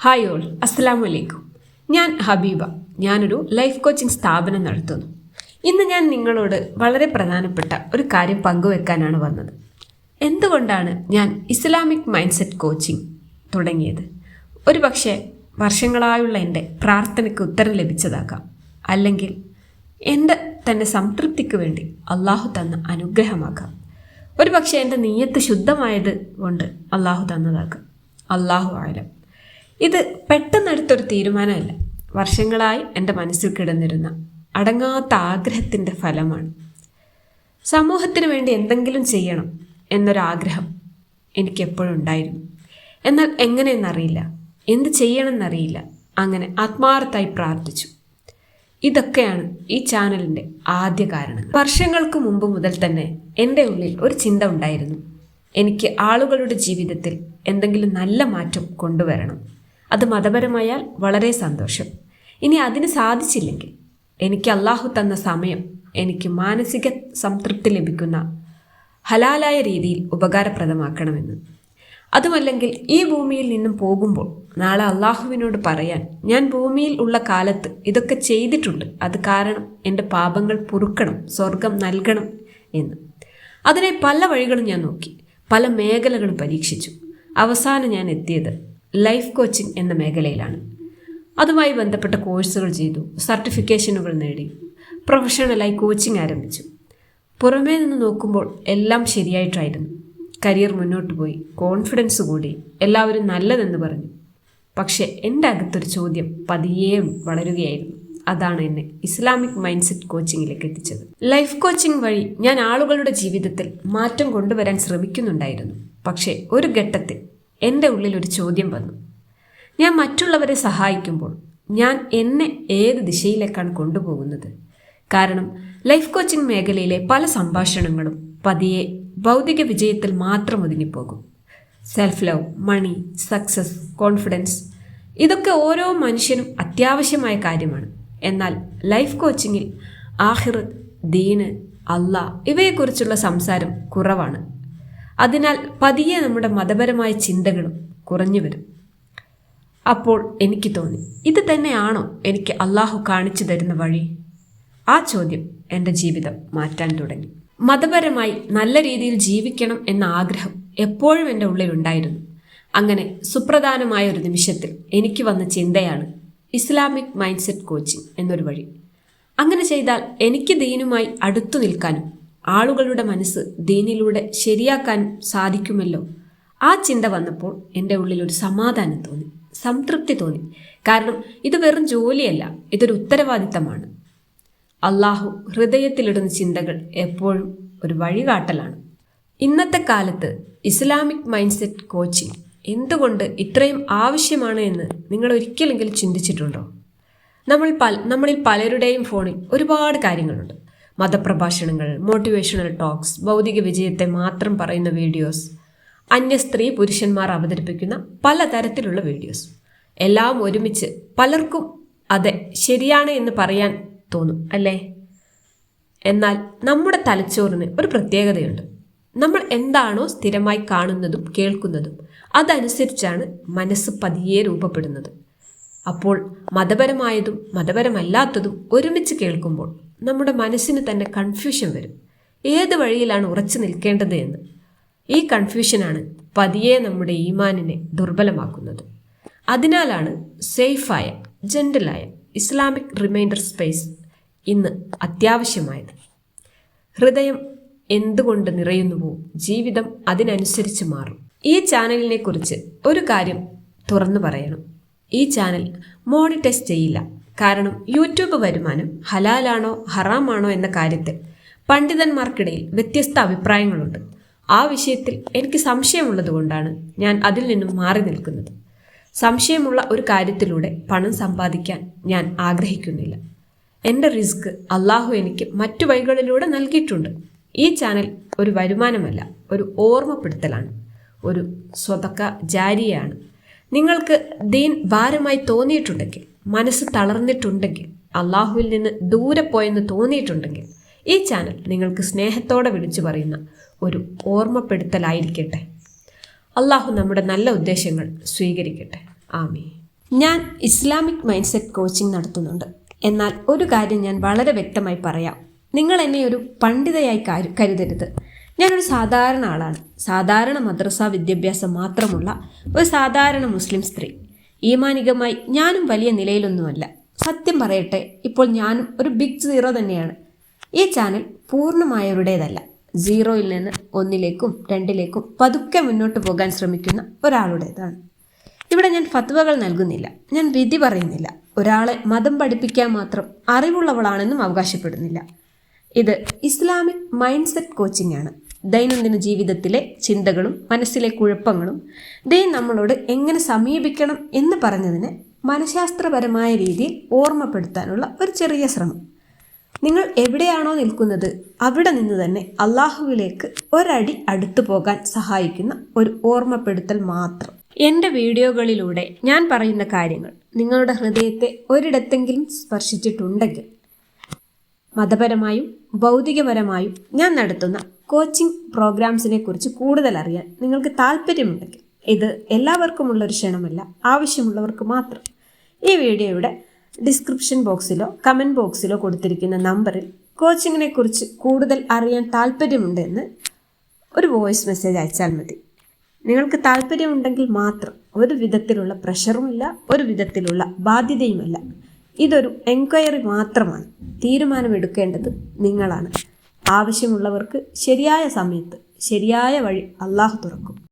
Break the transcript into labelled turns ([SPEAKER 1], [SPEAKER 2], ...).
[SPEAKER 1] Hi all അസ്സലാമു അലൈക്കും ഞാൻ ഹബീബ. ഞാനൊരു ലൈഫ് കോച്ചിങ് സ്ഥാപനം നടത്തുന്നു. ഇന്ന് ഞാൻ നിങ്ങളോട് വളരെ പ്രധാനപ്പെട്ട ഒരു കാര്യം പങ്കുവെക്കാനാണ് വന്നത്. എന്തുകൊണ്ടാണ് ഞാൻ ഇസ്ലാമിക് മൈൻഡ് സെറ്റ് കോച്ചിങ് തുടങ്ങിയത്? ഒരു പക്ഷേ വർഷങ്ങളായുള്ള എന്റെ പ്രാർത്ഥനയ്ക്ക് ഉത്തരം ലഭിച്ചതാകാം. അല്ലെങ്കിൽ എന്റെ തന്നെ സംതൃപ്തിക്ക് വേണ്ടി അള്ളാഹു തന്ന അനുഗ്രഹമാകാം. ഒരു പക്ഷേ എന്റെ നീയത്ത് ശുദ്ധമായത് കൊണ്ട് അള്ളാഹു തന്നതാകാം. അള്ളാഹു ആയാലും ഇത് പെട്ടെന്നെടുത്തൊരു തീരുമാനമല്ല. വർഷങ്ങളായി എന്റെ മനസ്സിൽ കിടന്നിരുന്ന അടങ്ങാത്ത ആഗ്രഹത്തിന്റെ ഫലമാണ്. സമൂഹത്തിന് വേണ്ടി എന്തെങ്കിലും ചെയ്യണം എന്നൊരാഗ്രഹം എനിക്കെപ്പോഴും ഉണ്ടായിരുന്നു. എന്നാൽ എങ്ങനെയെന്നറിയില്ല. എന്ത് ചെയ്യണമെന്നറിയില്ല. അങ്ങനെ ആത്മാർത്ഥമായി പ്രാർത്ഥിച്ചു. ഇതൊക്കെയാണ് ഈ ചാനലിന്റെ ആദ്യ കാരണങ്ങൾ. വർഷങ്ങൾക്ക് മുമ്പ് മുതൽ തന്നെ എന്റെ ഉള്ളിൽ ഒരു ചിന്ത ഉണ്ടായിരുന്നു. എനിക്ക് ആളുകളുടെ ജീവിതത്തിൽ എന്തെങ്കിലും നല്ല മാറ്റം കൊണ്ടുവരണം. അത് മതപരമായാൽ വളരെ സന്തോഷം. ഇനി അതിന് സാധിച്ചില്ലെങ്കിൽ എനിക്ക് അള്ളാഹു തന്ന സമയം എനിക്ക് മാനസിക സംതൃപ്തി ലഭിക്കുന്ന ഹലാലായ രീതിയിൽ ഉപകാരപ്രദമാക്കണമെന്ന്. അതുമല്ലെങ്കിൽ ഈ ഭൂമിയിൽ നിന്നും പോകുമ്പോൾ നാളെ അള്ളാഹുവിനോട് പറയാൻ ഞാൻ ഭൂമിയിൽ ഉള്ള കാലത്ത് ഇതൊക്കെ ചെയ്തിട്ടുണ്ട് അത് കാരണം എന്റെ പാപങ്ങൾ പൊറുക്കണം സ്വർഗം നൽകണം എന്ന്. അതിനെ പല വഴികളും ഞാൻ നോക്കി പല മേഖലകളും പരീക്ഷിച്ചു. അവസാനം ഞാൻ എത്തിയത് ലൈഫ് കോച്ചിങ് എന്ന മേഖലയിലാണ്. അതുമായി ബന്ധപ്പെട്ട കോഴ്സുകൾ ചെയ്തു സർട്ടിഫിക്കേഷനുകൾ നേടി പ്രൊഫഷണലായി കോച്ചിങ് ആരംഭിച്ചു. പുറമേ നിന്ന് നോക്കുമ്പോൾ എല്ലാം ശരിയായിട്ടായിരുന്നു. കരിയർ മുന്നോട്ട് പോയി കോൺഫിഡൻസ് കൂടി എല്ലാവരും നല്ലതെന്ന് പറഞ്ഞു. പക്ഷെ എന്റെ അകത്തൊരു ചോദ്യം പതിയെ വളരുകയായിരുന്നു. അതാണ് എന്നെ ഇസ്ലാമിക് മൈൻഡ് സെറ്റ് കോച്ചിങ്ങിലേക്ക് എത്തിച്ചത്. ലൈഫ് കോച്ചിങ് വഴി ഞാൻ ആളുകളുടെ ജീവിതത്തിൽ മാറ്റം കൊണ്ടുവരാൻ ശ്രമിക്കുന്നുണ്ടായിരുന്നു. പക്ഷേ ഒരു ഘട്ടത്തിൽ എന്റെ ഉള്ളിൽ ഒരു ചോദ്യം വന്നു. ഞാൻ മറ്റുള്ളവരെ സഹായിക്കുമ്പോൾ ഞാൻ എന്നെ ഏത് ദിശയിലേക്കാണ് കൊണ്ടുപോകുന്നത്? കാരണം ലൈഫ് കോച്ചിങ് മേഖലയിലെ പല സംഭാഷണങ്ങളും പതിയെ ഭൗതിക വിജയത്തിൽ മാത്രം ഒതുങ്ങിപ്പോകും. Self love money success confidence ഇതൊക്കെ ഓരോ മനുഷ്യനും അത്യാവശ്യമായ കാര്യമാണ്. എന്നാൽ ലൈഫ് കോച്ചിങ്ങിൽ ആഹിർ ദീന് അല്ല ഇവയെക്കുറിച്ചുള്ള സംസാരം കുറവാണ്. അതിനാൽ പതിയെ നമ്മുടെ മതപരമായ ചിന്തകളും കുറഞ്ഞു വരും. അപ്പോൾ എനിക്ക് തോന്നി ഇത് തന്നെയാണോ എനിക്ക് അള്ളാഹു കാണിച്ചു തരുന്ന വഴി? ആ ചോദ്യം എന്റെ ജീവിതം മാറ്റാൻ തുടങ്ങി. മതപരമായി നല്ല രീതിയിൽ ജീവിക്കണം എന്ന ആഗ്രഹം എപ്പോഴും എന്റെ ഉള്ളിലുണ്ടായിരുന്നു അങ്ങനെ സുപ്രധാനമായ ഒരു നിമിഷത്തിൽ എനിക്ക് വന്ന ചിന്തയാണ് ഇസ്ലാമിക് മൈൻഡ് സെറ്റ് കോച്ചിങ് എന്നൊരു വഴി. അങ്ങനെ ചെയ്താൽ എനിക്ക് ദീനുമായി അടുത്തു നിൽക്കാനും ആളുകളുടെ മനസ്സ് ദീനിലൂടെ ശരിയാക്കാൻ സാധിക്കുമല്ലോ. ആ ചിന്ത വന്നപ്പോൾ എന്റെ ഉള്ളിൽ ഒരു സമാധാനം തോന്നി സംതൃപ്തി തോന്നി. കാരണം ഇത് വെറും ജോലിയല്ല ഇതൊരു ഉത്തരവാദിത്തമാണ്. അള്ളാഹു ഹൃദയത്തിലിടുന്ന ചിന്തകൾ എപ്പോഴും ഒരു വഴികാട്ടലാണ്. ഇന്നത്തെ കാലത്ത് ഇസ്ലാമിക് മൈൻഡ് സെറ്റ് കോച്ചിങ് എന്തുകൊണ്ട് ഇത്രയും ആവശ്യമാണ് എന്ന് നിങ്ങൾ ഒരിക്കലെങ്കിലും ചിന്തിച്ചിട്ടുണ്ടോ? നമ്മൾ പല നമ്മളിൽ പലരുടെയും ഫോണിൽ ഒരുപാട് കാര്യങ്ങളുണ്ട്. മതപ്രഭാഷണങ്ങൾ മോട്ടിവേഷണൽ ടോക്സ് ഭൗതിക വിജയത്തെ മാത്രം പറയുന്ന വീഡിയോസ് അന്യ സ്ത്രീ പുരുഷന്മാർ അവതരിപ്പിക്കുന്ന പലതരത്തിലുള്ള വീഡിയോസ്. എല്ലാം ഒരുമിച്ച് പലർക്കും അതെ ശരിയാണ് എന്ന് പറയാൻ തോന്നും അല്ലേ? എന്നാൽ നമ്മുടെ തലച്ചോറിന് ഒരു പ്രത്യേകതയുണ്ട്. നമ്മൾ എന്താണോ സ്ഥിരമായി കാണുന്നതും കേൾക്കുന്നതും അതനുസരിച്ചാണ് മനസ്സ് പതിയെ രൂപപ്പെടുന്നത്. അപ്പോൾ മതപരമായതും മതപരമല്ലാത്തതും ഒരുമിച്ച് കേൾക്കുമ്പോൾ നമ്മുടെ മനസ്സിന് തന്നെ കൺഫ്യൂഷൻ വരും. ഏത് വഴിയിലാണ് ഉറച്ചു നിൽക്കേണ്ടത് എന്ന്. ഈ കൺഫ്യൂഷനാണ് പതിയെ നമ്മുടെ ഈമാനിനെ ദുർബലമാക്കുന്നത്. അതിനാലാണ് സേഫായ ജെന്റലായ ഇസ്ലാമിക് റിമൈൻഡർ സ്പേസ് ഇന്ന് അത്യാവശ്യമായത്. ഹൃദയം എന്തുകൊണ്ട് നിറയുന്നുവോ ജീവിതം അതിനനുസരിച്ച് മാറും. ഈ ചാനലിനെ കുറിച്ച് ഒരു കാര്യം തുറന്നു പറയണം. ഈ ചാനൽ മോണിറ്റൈസ് ചെയ്യില്ല. കാരണം യൂട്യൂബ് വരുമാനം ഹലാലാണോ ഹറാമാണോ എന്ന കാര്യത്തിൽ പണ്ഡിതന്മാർക്കിടയിൽ വ്യത്യസ്ത അഭിപ്രായങ്ങളുണ്ട്. ആ വിഷയത്തിൽ എനിക്ക് സംശയമുള്ളതുകൊണ്ടാണ് ഞാൻ അതിൽ നിന്നും മാറി നിൽക്കുന്നത്. സംശയമുള്ള ഒരു കാര്യത്തിലൂടെ പണം സമ്പാദിക്കാൻ ഞാൻ ആഗ്രഹിക്കുന്നില്ല. എന്റെ റിസ്ക് അള്ളാഹു എനിക്ക് മറ്റു വഴികളിലൂടെ നൽകിയിട്ടുണ്ട്. ഈ ചാനൽ ഒരു വരുമാനമല്ല ഒരു ഓർമ്മപ്പെടുത്തലാണ് ഒരു സ്വതക്ക ജാരിയാണ്. നിങ്ങൾക്ക് ദീൻ ഭാരമായി തോന്നിയിട്ടുണ്ടെങ്കിൽ മനസ്സ് തളർന്നിട്ടുണ്ടെങ്കിൽ അള്ളാഹുവിൽ നിന്ന് ദൂരെ പോയെന്ന് തോന്നിയിട്ടുണ്ടെങ്കിൽ ഈ ചാനൽ നിങ്ങൾക്ക് സ്നേഹത്തോടെ വിളിച്ചു പറയുന്ന ഒരു ഓർമ്മപ്പെടുത്തലായിരിക്കട്ടെ. അള്ളാഹു നമ്മുടെ നല്ല ഉദ്ദേശങ്ങൾ സ്വീകരിക്കട്ടെ. ആമി ഞാൻ ഇസ്ലാമിക് മൈൻഡ് സെറ്റ് കോച്ചിങ് നടത്തുന്നുണ്ട്. എന്നാൽ ഒരു കാര്യം ഞാൻ വളരെ വ്യക്തമായി പറയാം. നിങ്ങൾ എന്നെ ഒരു പണ്ഡിതയായി കരു- കരുതരുത്. ഞാനൊരു സാധാരണ ആളാണ്. സാധാരണ മദ്രസ വിദ്യാഭ്യാസം മാത്രമുള്ള ഒരു സാധാരണ മുസ്ലിം സ്ത്രീ. ഈമാനികമായി ഞാനും വലിയ നിലയിലൊന്നുമല്ല. സത്യം പറയട്ടെ ഇപ്പോൾ ഞാനും ഒരു ബിഗ് സീറോ തന്നെയാണ്. ഈ ചാനൽ പൂർണമായവരുടേതല്ല. സീറോയിൽ നിന്ന് ഒന്നിലേക്കും രണ്ടിലേക്കും പതുക്കെ മുന്നോട്ട് പോകാൻ ശ്രമിക്കുന്ന ഒരാളുടേതാണ്. ഇവിടെ ഞാൻ ഫത്വകൾ നൽകുന്നില്ല. ഞാൻ വിധി പറയുന്നില്ല. ഒരാളെ മതം പഠിപ്പിക്കാൻ മാത്രം അറിവുള്ളവളാണെന്നും അവകാശപ്പെടുന്നില്ല. ഇത് ഇസ്ലാമിക് മൈൻഡ് സെറ്റ് കോച്ചിങ് ആണ് ദൈനംദിന ജീവിതത്തിലെ ചിന്തകളും മനസ്സിലെ കുഴപ്പങ്ങളും. ദൈവം നമ്മളോട് എങ്ങനെ സമീപിക്കണം എന്ന് പറഞ്ഞതിന് മനഃശാസ്ത്രപരമായ രീതിയിൽ ഓർമ്മപ്പെടുത്താനുള്ള ഒരു ചെറിയ ശ്രമം. നിങ്ങൾ എവിടെയാണോ നിൽക്കുന്നത് അവിടെ നിന്ന് തന്നെ അള്ളാഹുവിലേക്ക് ഒരടി അടുത്തു പോകാൻ സഹായിക്കുന്ന ഒരു ഓർമ്മപ്പെടുത്തൽ മാത്രം. എന്റെ വീഡിയോകളിലൂടെ ഞാൻ പറയുന്ന കാര്യങ്ങൾ നിങ്ങളുടെ ഹൃദയത്തെ ഒരിടത്തെങ്കിലും സ്പർശിച്ചിട്ടുണ്ടെങ്കിൽ മതപരമായും ഭൗതികപരമായും ഞാൻ നടത്തുന്ന കോച്ചിങ് പ്രോഗ്രാംസിനെ കുറിച്ച് കൂടുതൽ അറിയാൻ നിങ്ങൾക്ക് താല്പര്യമുണ്ടെങ്കിൽ ഇത് എല്ലാവർക്കുമുള്ള ഒരു ക്ഷണമല്ല ആവശ്യമുള്ളവർക്ക് മാത്രം. ഈ വീഡിയോയുടെ ഡിസ്ക്രിപ്ഷൻ ബോക്സിലോ കമന്റ് ബോക്സിലോ കൊടുത്തിരിക്കുന്ന നമ്പറിൽ കോച്ചിങ്ങിനെ കുറിച്ച് കൂടുതൽ അറിയാൻ താല്പര്യമുണ്ടെന്ന് ഒരു വോയിസ് മെസ്സേജ് അയച്ചാൽ മതി. നിങ്ങൾക്ക് താല്പര്യമുണ്ടെങ്കിൽ മാത്രം ഒരു വിധത്തിലുള്ള പ്രഷറുമില്ല ഒരു വിധത്തിലുള്ള ബാധ്യതയുമല്ല. ഇതൊരു എൻക്വയറി മാത്രമാണ്. തീരുമാനമെടുക്കേണ്ടത് നിങ്ങളാണ്. ആവശ്യമുള്ളവർക്ക് ശരിയായ സമയത്ത് ശരിയായ വഴി അള്ളാഹു തുറക്കും.